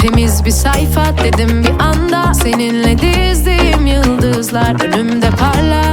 Temiz bir sayfa dedim bir anda. Seninle dizdiğim yıldızlar. Önümde parlar.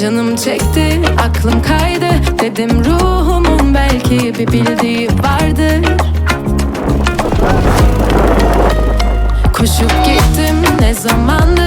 Canım çekti, aklım kaydı. Dedim ruhumun belki bir bildiği vardır. Koşup gittim ne zamandır